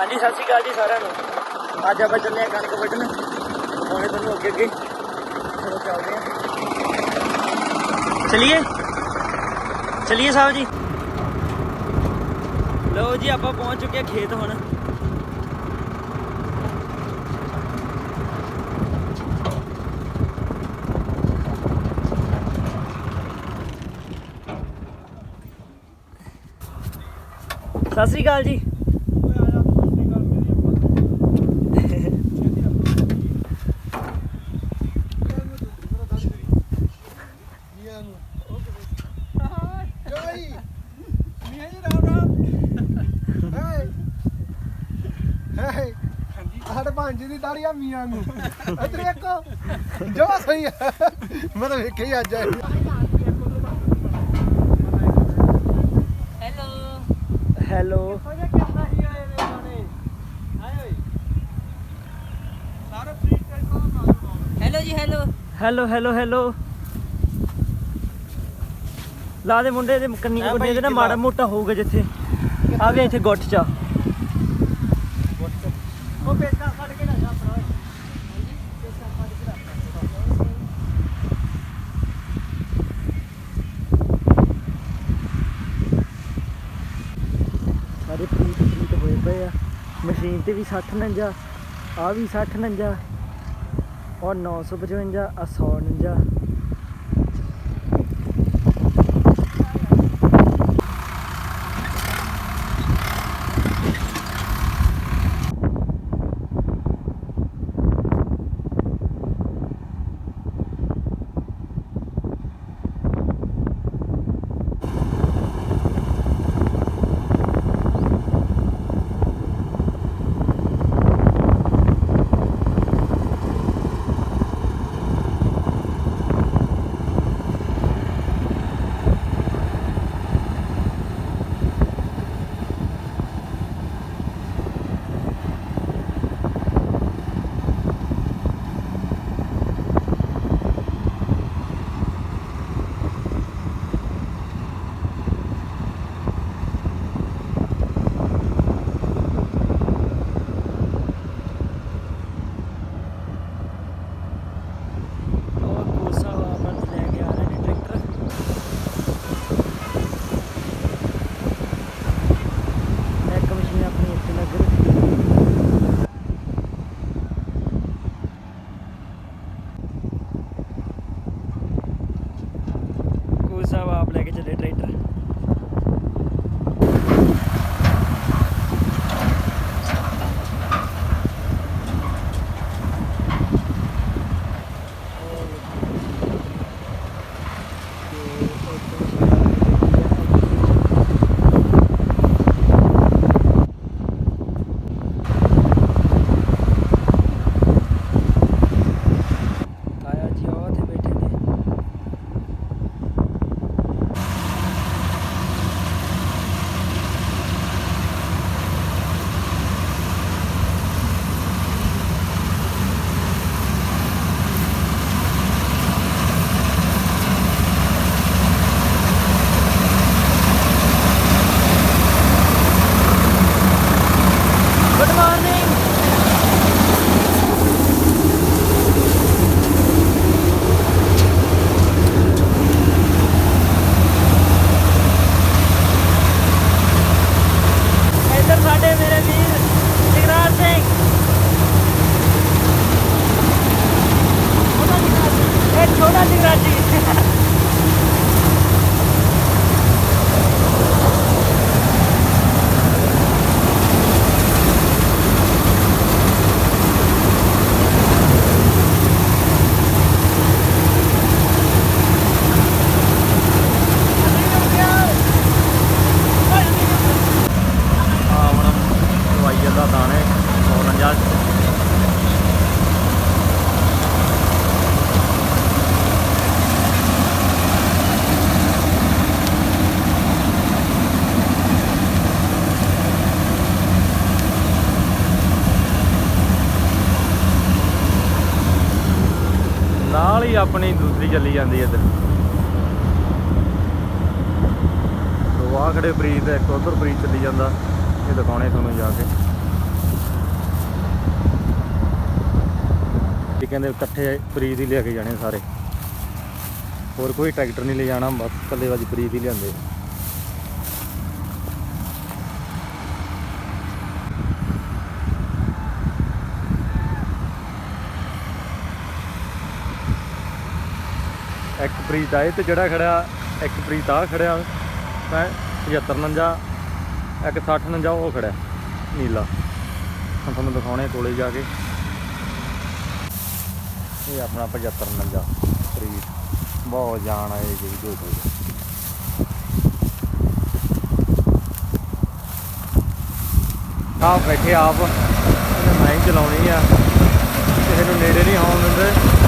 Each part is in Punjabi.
ਹਾਂਜੀ, ਸਤਿ ਸ਼੍ਰੀ ਅਕਾਲ ਜੀ ਸਾਰਿਆਂ ਨੂੰ। ਅੱਜ ਆਪਾਂ ਚੱਲੇ ਆ ਕਣਕ ਵੱਢਣ। ਹੁਣੇ ਤੁਹਾਨੂੰ ਅੱਗੇ ਅੱਗੇ ਚਲੋ ਚੱਲਦੇ ਆ। ਚਲਿਏ? ਚਲਿਏ ਸਾਹਿਬ ਜੀ? ਲਓ ਜੀ, ਆਪਾਂ ਪਹੁੰਚ ਚੁੱਕੇ ਆ ਖੇਤ ਹੁਣ। ਸਤਿ ਸ਼੍ਰੀ ਅਕਾਲ ਜੀ। ਆ ਮੀਆਂ ਨੂੰ। ਇੱਧਰ ਵੇਖੋ ਜੋ ਸਹੀ ਹੈ ਮੈਂ ਤਾਂ ਵੇਖਿਆ ਹੀ ਅੱਜ। ਆਈ ਹੈਲੋ। ਹੈਲੋ ਜੀ ਹੈਲੋ। Hello hello hello. ਲਾ ਦੇ ਮੁੰਡੇ ਦੇ ਕੰਨੀ ਭਾਈ ਦੇ ਨਾ? ਮਾੜਾ ਮੋਟਾ ਹੋਊਗਾ ਜਿੱਥੇ। ਆ ਵੀ ਇੱਥੇ ਗੁੱਟ ਚ। ਆ। ਉਹ ਪੇਚਾ ਫੜ ਕੇ ਨਾ ਜਾ ਭਰਾ ਪੇਚਾ ਫੜ ਕੇ ਰੱਖ ਸਾਰੇ ਪ੍ਰੀਤ ਪ੍ਰੀਤ ਹੋਏ ਪਏ ਆ ਮਸ਼ੀਨ ਤੇ ਵੀ 60 ਨੰਜਾ ਆ ਵੀ 60 ਨੰਜਾ ਔਰ 955 ਆ 100 ਆਪਣੀ ਦੂਸਰੀ ਚੱਲੀ ਜਾਂਦੀ ਇੱਧਰ। ਵਾਹ ਖੜੇ ਬ੍ਰੀਜ ਦਾ ਇੱਕ ਉਧਰ ਬ੍ਰੀਜ ਚੱਲੀ ਜਾਂਦਾ। ਇਹ ਦਿਖਾਉਣੇ ਤੁਹਾਨੂੰ ਜਾ ਕੇ। ਇਹ ਕਹਿੰਦੇ ਇਕੱਠੇ ਬ੍ਰੀਜ ਹੀ ਲੈ ਕੇ ਜਾਣੇ ਸਾਰੇ। ਹੋਰ ਕੋਈ ਟਰੈਕਟਰ ਨਹੀਂ ਲੈ ਜਾਣਾ, ਬਸ ਕੱਲੇ ਵਾਜ ਬ੍ਰੀਜ ਹੀ ਲਿਆਂਦੇ। ਇੱਕ ਪ੍ਰੀਤ ਆਏ ਤੇ ਜਿਹੜਾ ਖੜਿਆ, ਇੱਕ ਪ੍ਰੀਤ ਆ ਖੜਿਆ ਮੈਂ 75 ਨੰਜਾ ਇੱਕ 60 ਨੰਜਾ ਉਹ ਖੜਿਆ, ਨੀਲਾ। ਹੁਣ ਤੁਹਾਨੂੰ ਦਿਖਾਉਣੇ ਕੋਲੇ ਜਾ ਕੇ। ਇਹ ਆਪਣਾ 75 ਨੰਜਾ ਪ੍ਰੀਤ, ਬਹੁਤ ਜਾਨ ਆਏ ਜੀ ਜੋ ਜੋ ਆਪ ਬੈਠੇ ਆਪ, ਇਹਨੇ ਮੈਂ ਹੀ ਚਲਾਉਣੀ ਆ, ਕਿਸੇ ਨੂੰ ਨੇੜੇ ਨਹੀਂ ਆਉਣ ਦਿੰਦੇ।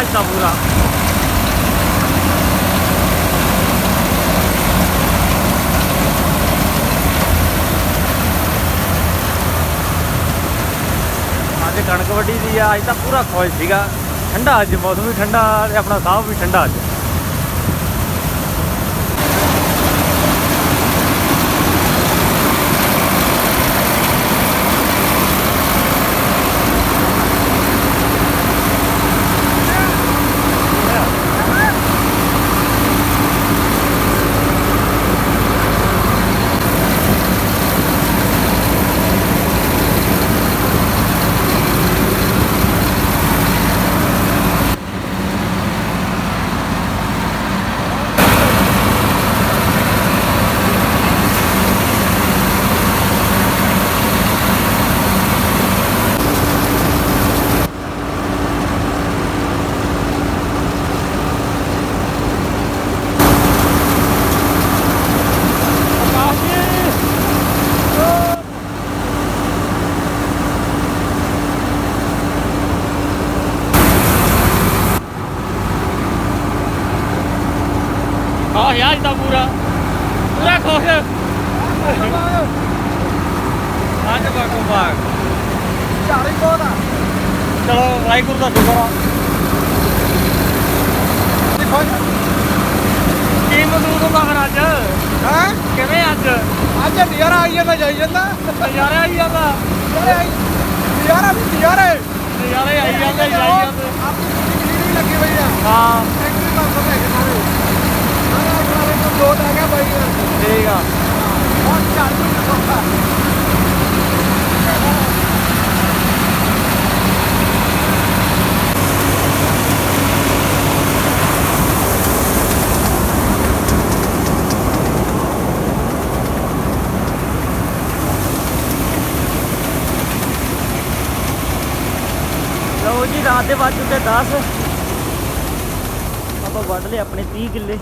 ਹਵਾ ਹੈ ਪੂਰਾ। ਅੱਜ ਕਣਕ ਵੱਢੀ ਦੀ ਆ, ਅੱਜ ਤਾਂ ਪੂਰਾ ਖੁਸ਼ ਸੀਗਾ। ਠੰਡਾ ਅੱਜ, ਮੌਸਮ ਵੀ ਠੰਡਾ, ਤੇ ਆਪਣਾ ਸਾਹ ਵੀ ਠੰਡਾ ਅੱਜ ਆਹ ਯਾਰ ਅੱਜ ਤਾਂ ਪੂਰਾ ਪੂਰਾ ਖੁਸ਼ ਅੱਜ ਬਾਗੋ ਬਾਗ ਝਾੜੀ ਬਹੁਤ ਆ ਚਲੋ ਵਾਹਿਗੁਰੂ ਦਾ ਸ਼ੁਕਰ ਆ। ਦੇਖੋ ਕੀ ਮਜ਼ਦੂਰ ਹੁੰਦਾ ਫਿਰ ਅੱਜ? ਹੈ? ਕਿਵੇਂ ਅੱਜ? ਅੱਜ ਨਜ਼ਾਰਾ ਆਈ ਜਾਂਦਾ ਜਾਈ ਜਾਂਦਾ। ਨਜ਼ਾਰੇ ਆਈ ਜਾਂਦਾ? ਨਜ਼ਾਰਾ ਆਈ ਨਜ਼ਾਰਾ ਵੀ ਨਜ਼ਾਰਾ। ਹੈ ਨਜ਼ਾਰੇ ਆਈ ਜਾਂਦੇ ਜਾਈ ਜਾਂਦੇ। ਆਪਣੀ ਵੀ ਲੱਗੀ ਹੋਈ ਆ। ਹਾਂ। ਐਕਚੁਅਲੀ ਤਾਂ ਸਭ ਹੈਗੇ ਸਾਰੇ ਸਾਰਾ ਆਪਣੇ ਕੋਲ ਲੋਟ ਆ ਗਿਆ ਬਾਈ। ਠੀਕ ਆ। ਬਹੁਤ ਚੱਲ ਰਿਹਾ ਲਓ ਜੀ ਰਾਤ ਦੇ ਵੱਜ ਚੁੱਕੇ 10 ਆਪਾਂ ਵੱਢ ਲਏ ਆਪਣੇ 30 ਕਿੱਲੇ।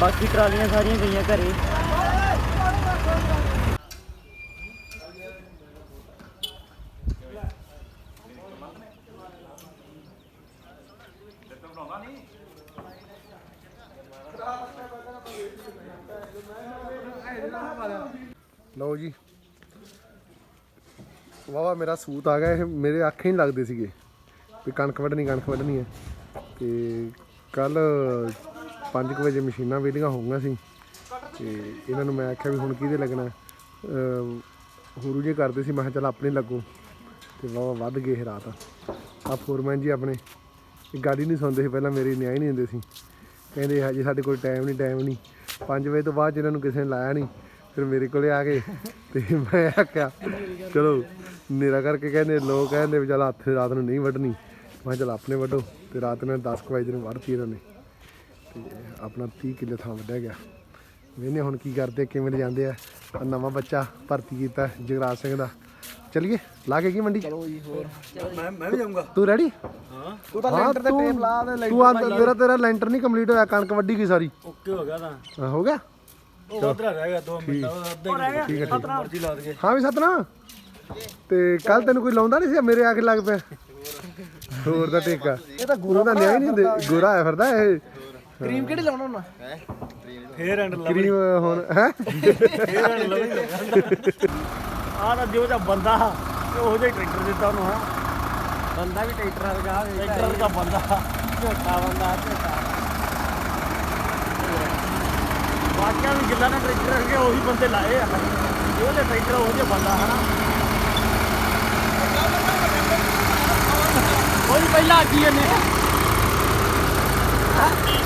ਬਾਕੀ ਟਰਾਲੀਆਂ ਸਾਰੀਆਂ ਗਈਆਂ ਘਰੇ। ਲਓ ਜੀ। ਵਾਵਾ ਮੇਰਾ ਸੂਤ ਆ ਗਿਆ। ਇਹ ਮੇਰੇ ਅੱਖ ਨਹੀਂ ਲੱਗਦੇ ਸੀਗੇ ਵੀ ਕਣਕ ਵੱਢਣੀ ਕਣਕ ਵੱਢਣੀ ਹੈ। ਤੇ ਕੱਲ 5 ਵਜੇ ਮਸ਼ੀਨਾਂ ਵਿਹਲੀਆਂ ਹੋ ਗਈਆਂ ਸੀ। ਤੇ ਇਹਨਾਂ ਨੂੰ ਮੈਂ ਆਖਿਆ ਵੀ ਹੁਣ ਕਿਹਦੇ ਲੱਗਣਾ ਅਮ ਹੁਰੂ ਜੇ ਕਰਦੇ ਸੀ। ਮੈਂ ਕਿਹਾ ਚੱਲ ਆਪਣੇ ਲੱਗੂ। ਤੇ ਵਾਵਾ ਵੱਧ ਗਏ ਇਹ ਰਾਤ। ਆ ਫੋਰਮੈਨ ਜੀ ਆਪਣੇ। ਇਹ ਗਾੜੀ ਨਹੀਂ ਸੌਂਦੇ ਸੀ। ਪਹਿਲਾਂ ਮੇਰੀ ਨਿਆਂ ਹੀ ਨਹੀਂ ਹੁੰਦੇ ਸੀ। ਕਹਿੰਦੇ, ਹਜੇ ਸਾਡੇ ਕੋਲ ਟਾਈਮ ਨਹੀਂ ਟਾਈਮ ਨਹੀਂ 5 ਵਜੇ ਤੋਂ ਬਾਅਦ ਜਿਹਨਾਂ ਨੂੰ ਕਿਸੇ ਨੇ ਲਾਇਆ ਨਹੀਂ ਫਿਰ ਮੇਰੇ ਕੋਲੇ ਆ ਗਏ ਤੇ ਮੈਂ ਆਖਿਆ, ਚਲੋ ਨੇਰਾ ਕਰਕੇ ਕਹਿੰਦੇ, ਲੋਕ ਕਹਿੰਦੇ ਵੀ ਚੱਲ ਹੱਥ ਰਾਤ ਨੂੰ ਨਹੀਂ ਵੱਢਣੀ। ਮੈਂ ਕਿਹਾ ਚੱਲ ਆਪਣੇ ਵੱਢੋ ਤੇ ਰਾਤ ਨੂੰ 10 ਕੁ ਵਜੇ ਨੂੰ ਵੱਢਤੀ ਇਹਨਾਂ ਨੇ। ਤੇ ਆਪਣਾ 30 ਕਿੱਲੇ ਥਾਂ ਵੱਢਿਆ ਗਿਆ। ਵੇਨੇ ਹੁਣ ਕੀ ਕਰਦੇ, ਕਿਵੇਂ ਲਿਜਾਂਦੇ ਆ। ਨਵਾਂ ਬੱਚਾ ਭਰਤੀ ਕੀਤਾ ਜਗਰਾਜ ਸਿੰਘ ਦਾ। ਚਲਿਏ ਲਾ ਕੇ ਕੀ ਮੰਡੀ? ਚਲੋ ਜੀ ਹੋਰ। ਮੈਂ ਮੈਂ ਵੀ ਜਾਊਂਗਾ। ਤੂੰ ਰੈਡੀ ਹਾਂ। ਤੂੰ ਤਾਂ ਲੈਂਟਰ ਤੇ ਟੇਪ ਲਾ ਦੇ ਤੂੰ ਆ ਤੇਰਾ ਤੇਰਾ ਲੈਂਟਰ ਨਹੀਂ ਕੰਪਲੀਟ ਹੋਇਆ ਕਣਕ ਵੱਢੀ ਗਈ ਸਾਰੀ। ਓਕੇ ਹੋ ਗਿਆ ਤਾਂ। ਹਾਂ, ਹੋ ਗਿਆ? ਉਹ ਉਧਰ ਰਹਿ ਗਿਆ 2 ਮਿੰਟ ਅੱਧਾ ਹੀ ਠੀਕ ਹੈ ਠੀਕ ਮਰਜ਼ੀ ਲਾ ਦਗੇ ਹਾਂ ਵੀ ਸਤਨਾ ਤੇ ਕੱਲ ਤੈਨੂੰ ਕੋਈ ਲਾਉਂਦਾ ਨਹੀਂ ਸੀ ਮੇਰੇ ਆ ਕੇ ਲੱਗ ਪਿਆ। ਹੋਰ ਦਾ ਟੇਕਾ ਇਹ ਤਾਂ ਗੁਰੂ ਦਾ ਨਿਆਂ ਹੀ ਨਹੀਂ ਹੁੰਦੇ। ਗੋਰਾ ਆਇਆ ਫਿਰਦਾ ਇਹ। ਕਰੀਮ ਕਿਹੜੀ ਲਾਉਣਾ ਹੁੰਦਾ ਫੇਰ ਐਂਡ ਕਰੀਮ ਹੁਣ ਹੈ? ਫੇਰ ਐਂਡ ਲਵੀ ਆਹ ਤਾਂ ਜੋ ਦਾ ਬੰਦਾ ਉਹ ਜਿਹਾ ਟਰੈਕਟਰ ਦਿੱਤਾ ਉਹਨੂੰ ਹਾਂ। ਬੰਦਾ ਵੀ ਟਰੈਕਟਰ ਵਰਗਾ ਟਰੈਕਟਰ ਦਾ ਬੰਦਾ ਝੋਟਾ ਬੰਦਾ ਝੋਟਾ। ਵਾਕਿਆ ਵੀ ਜਿੱਦਾਂ ਦਾ ਟਰੈਕਟਰ ਹੈਗੇ ਉਹੀ ਬੰਦੇ ਲਾਏ ਆ। ਉਹਦੇ ਟਰੈਕਟਰ ਉਹ ਜਿਹਾ ਬੰਦਾ ਹਨਾ। ਕੋਈ ਪਹਿਲਾਂ ਕੀ ਇਹਨੇ।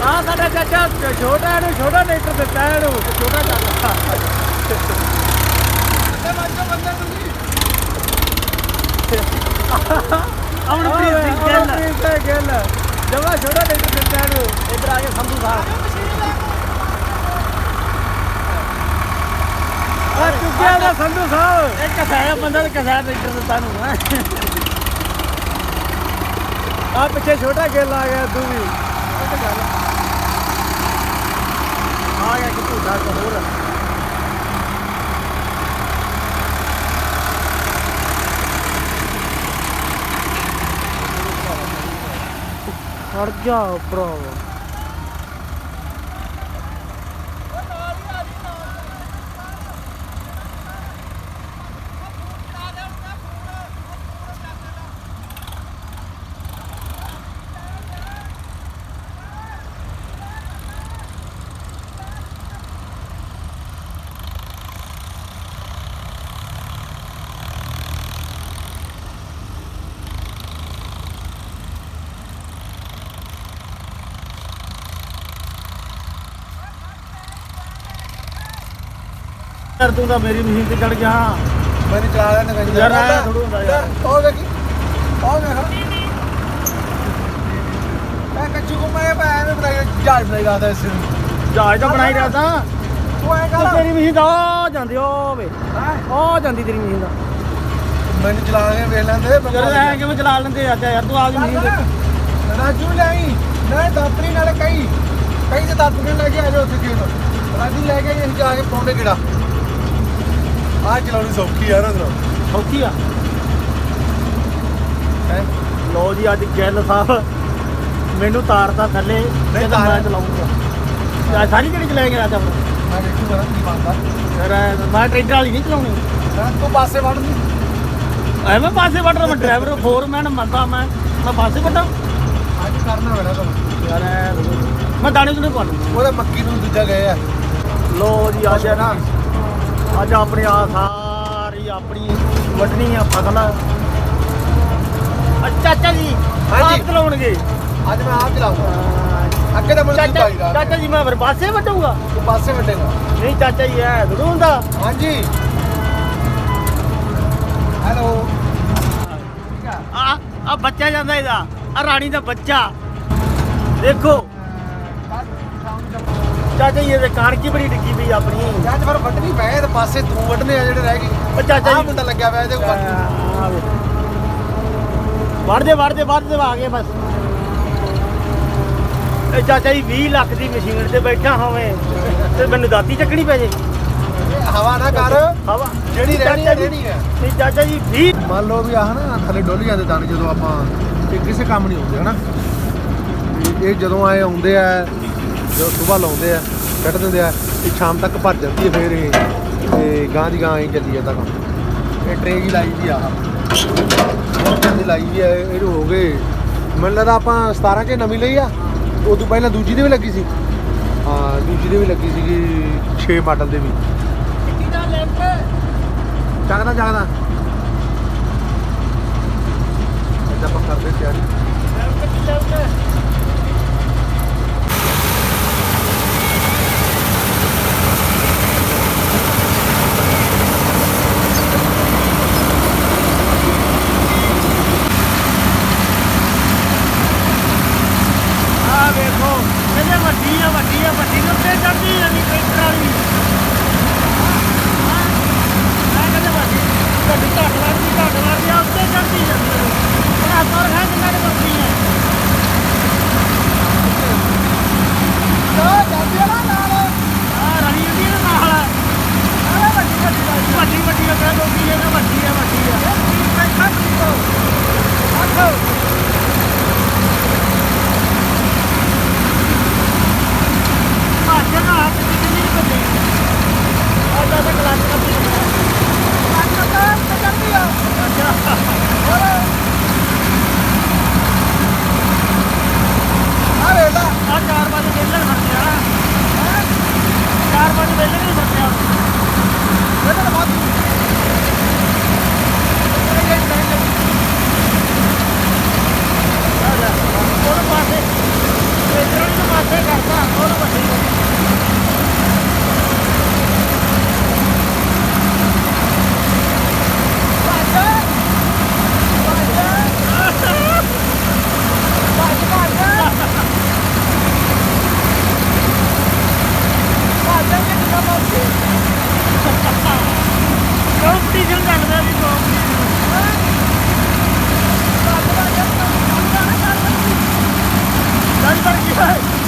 ਆ ਸਾਡਾ ਚਾਚਾ ਛੋਟਾ ਨੂੰ ਛੋਟਾ ਟਰੈਕਟਰ ਦਿੱਤਾ ਇਹਨੂੰ ਤੇ ਛੋਟਾ ਚੱਲਦਾ ਅਮਨਪ੍ਰੀਤ ਸਿੰਘ ਗਿੱਲ ਅਮਨਪ੍ਰੀਤ ਸਿੰਘ ਗਿੱਲ ਜਮਾ ਛੋਟਾ ਟਰੈਕਟਰ ਦਿੱਤਾ ਇਹਨੂੰ ਇੱਧਰ ਆ ਕੇ ਸੰਧੂ ਸਾਹਿਬ। ਆ ਚੁੱਕਿਆ ਦਾ ਸੰਧੂ ਸਾਹਿਬ। ਇੱਕ ਕਸਾਇਆ ਬੰਦਾ ਤੇ ਕਸਾਇਆ ਟਰੈਕਟਰ ਦਿੱਤਾ ਨੂੰ ਆ ਪਿੱਛੇ ਛੋਟਾ ਗਿੱਲ ਆ ਗਿਆ ਤੂੰ ਵੀ ਆ। ਗਿਆ ਕਿ ਝੂਠਾ ਇੱਕ ਹੋਰ ਖੜ ਜਾ ਯਾਰ ਤੂੰ ਤਾਂ ਮੇਰੀ ਮਸ਼ੀਨ ਤੇ ਚੜ ਗਿਆ। ਮੈਨੂੰ ਚਲਾ ਲੈਣ ਦੇ ਯਾਰ ਐਂ ਥੋੜ੍ਹਾ ਹੁੰਦਾ ਯਾਰ। ਉਹ ਦੇਖੀ ਉਹ ਦੇਖ। ਮੈਂ ਕੱਚੂ ਕੋ ਮੈਂ ਪਾ ਮੈਂ ਬਣਾਈ ਜਹਾਜ਼ ਬਣਾਈ ਰਾਤਾ ਇਸ ਨੂੰ ਜਹਾਜ਼ ਤਾਂ ਬਣਾਈ ਰਿਹਾ ਤਾਂ ਤੂੰ ਐ ਤੇ ਕਰ ਤੇਰੀ ਮਸ਼ੀਨ ਤਾਂ ਉਹ ਜਾਂਦੀ ਉਹ ਵੇ। ਹੈਂ? ਉਹ ਜਾਂਦੀ ਤੇਰੀ ਮਸ਼ੀਨ ਦਾ ਮੈਨੂੰ ਚਲਾ ਕੇ ਵੇਖ ਲੈਂਦੇ ਯਾਰ ਐ ਕਿਵੇਂ ਚਲਾ ਲੈਂਦੇ ਅੱਜ ਯਾਰ ਤੂੰ ਆਪਦੀ ਮਸ਼ੀਨ ਦੇ ਰਾਜੂ ਲਈ ਨਾ ਦਾਤਰੀ ਨਾਲ ਕਈ ਕਈ ਤੇ ਦਾਤਰੀ ਲੈ ਕੇ ਆ ਜਾਓ ਉੱਥੇ ਖੇਤ। ਰਾਜੂ ਲੈ ਕੇ ਅਸੀਂ ਜਾ ਕੇ ਪਾਉਂਦੇ ਕਿਹੜਾ ਆ ਚਲਾਉਣੀ ਸੌਖੀ ਯਾਰ ਅੰਦਰੋਂ ਸੌਖੀ ਆ। ਹੈ? ਲੋ ਜੀ ਅੱਜ ਗਿੱਲ ਸਾਹਿਬ ਮੈਨੂੰ ਤਾਰਦਾ ਥੱਲੇ ਮੈਂ ਚਲਾਉਂਗਾ। ਆ ਸਾਰੀ ਕਿਹੜੀ ਚਲਾਏਂਗੇ ਅੱਜ ਆਪਾਂ ਮੈਂ ਦੇਖੂ ਕਰਾਂ ਕੀ ਬਣਦਾ। ਐਂ ਮੈਂ ਟਰੈਕਟਰ ਵਾਲੀ ਨਹੀਂ ਚਲਾਉਣੀ। ਨਾ ਤੂੰ ਪਾਸੇ ਵੜ ਦੀ ਐਵੇਂ ਪਾਸੇ ਵੱਟਦਾ ਮੈਂ ਡਰਾਈਵਰ ਫੋਰਮੈਨ ਮੰਨਦਾ ਮੈਂ। ਮੈਂ ਪਾਸੇ ਵੱਟਾਂ ਅੱਜ ਕਰਨਾ ਪੈਣਾ ਤੁਹਾਨੂੰ ਯਾਰ ਐਂ ਮੈਂ ਦਾਣੇ ਦੁਣੇ ਪਾ ਲੂੰ ਉਹਦਾ ਮੱਕੀ ਨੂੰ ਦੂਜਾ ਗਏ ਆ। ਲੋ ਜੀ ਅੱਜ ਹੈ ਨਾ। ਅੱਜ ਆਪਣੀ ਆ ਸਾਰੀ ਆਪਣੀ ਵੱਢਣੀ ਆ ਫਸਲ। ਅੱਛਾ ਚਾਚਾ ਜੀ ਹਾਂਜੀ। ਆਪ ਚਲਾਉਣਗੇ। ਅੱਜ ਮੈਂ ਆਪ ਚਲਾਉਂਗਾ ਅੱਗੇ ਤਾਂ ਮੈਨੂੰ ਚਾਚਾ ਜੀ ਮੈਂ ਫਿਰ ਪਾਸੇ ਵੱਟੂਗਾ ਤੂੰ ਪਾਸੇ ਵੱਟੇਗਾ ਨਹੀਂ ਚਾਚਾ ਜੀ ਐ ਜ਼ਰੂਰ ਹੁੰਦਾ। ਹਾਂਜੀ। ਹੈਲੋ। ਆ ਆ ਬੱਚਾ ਜਾਂਦਾ ਇਹਦਾ। ਆ ਰਾਣੀ ਦਾ ਬੱਚਾ। ਦੇਖੋ ਚਾਚਾ ਜੀ ਇਹਦੇ ਕਣਕ ਹੀ ਬੜੀ ਡਿੱਗੀ ਪਈ ਆਪਣੀ? ਜੱਜ ਫਿਰ ਵੱਢਣੀ ਪਏ ਤੇ ਪਾਸੇ ਤੂੰ ਵੱਢਣੇ ਆ ਜਿਹੜੇ ਰਹਿ ਗਏ। ਉਹ ਚਾਚਾ ਆਹ ਜੀ ਮੁੰਡਾ ਲੱਗਿਆ ਪਿਆ ਇਹਦੇ ਉੱਪਰ ਵੜਦੇ ਵੜਦੇ ਵੜਦੇ ਆ ਗਏ ਬਸ। ਇਹ ਚਾਚਾ ਜੀ 20 ਲੱਖ ਦੀ ਮਸ਼ੀਨ ਤੇ ਬੈਠਾ ਹੋਵੇਂ ਤੇ ਮੈਨੂੰ ਦਾਤੀ ਚੱਕਣੀ ਪੈ ਜੇ। ਇਹ ਹਵਾ ਨਾ ਕਰ। ਹਵਾ। ਜਿਹੜੀ ਰਹਿਣੀ ਚਾਚਾ ਹੈ ਜੀ- ਰਹਿਣੀ ਹੈ ਨਹੀਂ ਚਾਚਾ ਜੀ 20 ਮੰਨ ਲਓ ਵੀ ਆਹ ਨਾ ਥੱਲੇ ਡੁੱਲ ਜਾਂਦੇ ਦਾਣੇ ਜਦੋਂ ਆਪਾਂ ਇਹ ਕਿਸੇ ਕੰਮ ਨਹੀਂ ਆਉਂਦੇ ਹਨਾ? ਇਹ- ਇਹ ਜਦੋਂ ਆਏ ਆਉਂਦੇ ਆ ਜਦੋਂ ਸਵੇਰ ਲਾਉਂਦੇ ਆ ਕੱਢ ਦਿੰਦੇ ਆ ਇਹ ਸ਼ਾਮ ਤੱਕ ਭਰ ਜਾਂਦੀ ਹੈ ਫੇਰ ਇਹ। ਤੇ ਗਾਂ ਦੀ ਗਾਂ ਹੀ ਚੱਲੀ ਜਾਂਦਾ ਕੰਮ। ਇਹ ਟਰੇ ਹੀ ਲਾਈ ਦੀ ਆ ਦੀ ਲਾਈ ਦੀ ਆ ਇਹ ਇਹਨੂੰ ਹੋ ਗਏ। ਮੈਨੂੰ ਲੱਗਦਾ ਆਪਾਂ 17 ਚ ਨਵੀਂ ਲਈ ਆ। ਉਦੋਂ ਪਹਿਲਾਂ ਦੂਜੀ ਦੇ ਵੀ ਲੱਗੀ ਸੀ। ਹਾਂ ਦੂਜੀ ਦੇ ਵੀ ਲੱਗੀ ਸੀਗੀ 6 ਮਾਡਲ ਦੇ ਵੀ। ਚੱਕਦਾ ਚੱਕਦਾ। ਇੱਦਾਂ ਆਪਾਂ ਕਰਦੇ ਤਿਆਰੀ। ਆ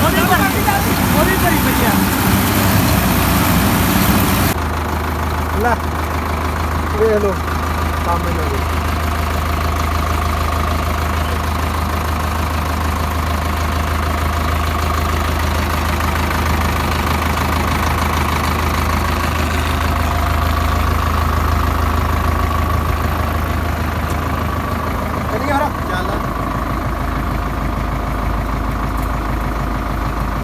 ਉਹਦੀ ਲੈ ਲੋ ਕੰਮ ਨਹੀਂ